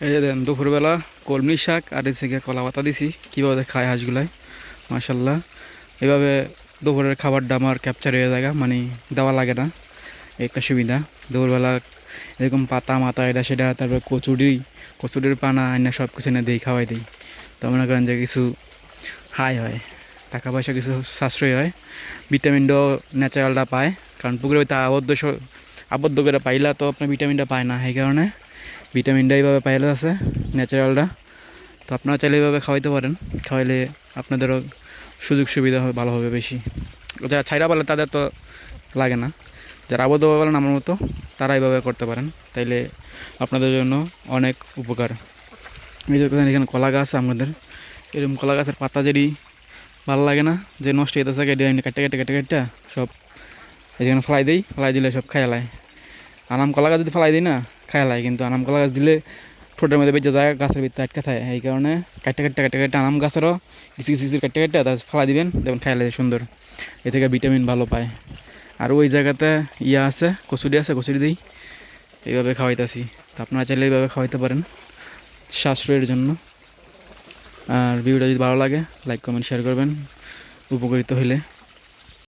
এই যে দেন দুপুরবেলা কলমি শাক আর এসে গিয়ে কলা পাতা দিছি। কীভাবে খায় হাঁসগুলাই? মাসাল্লাহ এভাবে দুপুরের খাবারটা আমার ক্যাপচার হয়ে যায় মানে দেওয়া লাগে না। একটা সুবিধা। দুপুরবেলা এরকম পাতা মাথা এটা সেটা, তারপর কচুরি, কচুরির পানা, এনে সব কিছু এনে দিই, খাওয়াই দিই। তো মনে করেন যে কিছু হাই হয়। টাকা পয়সা কিছু সাশ্রয় হয়। ভিটামিনটাও ন্যাচারালটা পায়। কারণ পুকুরে আবদ্ধ আবদ্ধ করে পাইলা তো আপনার ভিটামিনটা পায় না। এই কারণে ভিটামিনটা এইভাবে পাইলে আছে ন্যাচারালটা তো আপনারা চাইলে এইভাবে খাওয়াইতে পারেন, খাওয়াইলে আপনাদেরও সুযোগ সুবিধা হবে, ভালো হবে বেশি। যারা ছাইরা বলে তাদের তো লাগে না, যারা আবদ্ধ বলেন আমার মতো, তারা এইভাবে করতে পারেন। তাইলে আপনাদের জন্য অনেক উপকার। এই এখানে কলা গাছ আমাদের। এরকম কলা গাছের পাতা যদি ভালো লাগে না, যে নষ্ট হয়ে থাকে এমনি কাটতে কাটতে কাটতে কাটতে, সব এখানে ফেলাই দিই, ফেলাই দিলে সব খাই লাই আনাম কলা গাছ যদি ফেলাই দিই না খাই লাই কিন্তু আনাম কলা গাছ দিলে ঠোঁটের মধ্যে বেঁচে যায়, গাছের ভিতরে আটকে থাকে। এই কারণে কাটতে কাটতে কাটতে কাটতে আনাম গাছেরও কিছু কিছু কিছু কাটতে কাটতে তার ফেলাই দিবেন খাই লাই সুন্দর। এ থেকে ভিটামিন ভালো পায়। আর ওই জায়গাতে ইয়া আছে, কচুরি আছে, কচুরি দিই। এইভাবে খাওয়াইতেছি। তো আপনারা চাইলে এইভাবে খাওয়াইতে পারেন সাশ্রয়ের জন্য। আর ভিডিওটা যদি ভালো লাগে, লাইক, কমেন্ট, শেয়ার করবেন। উপকৃত হলে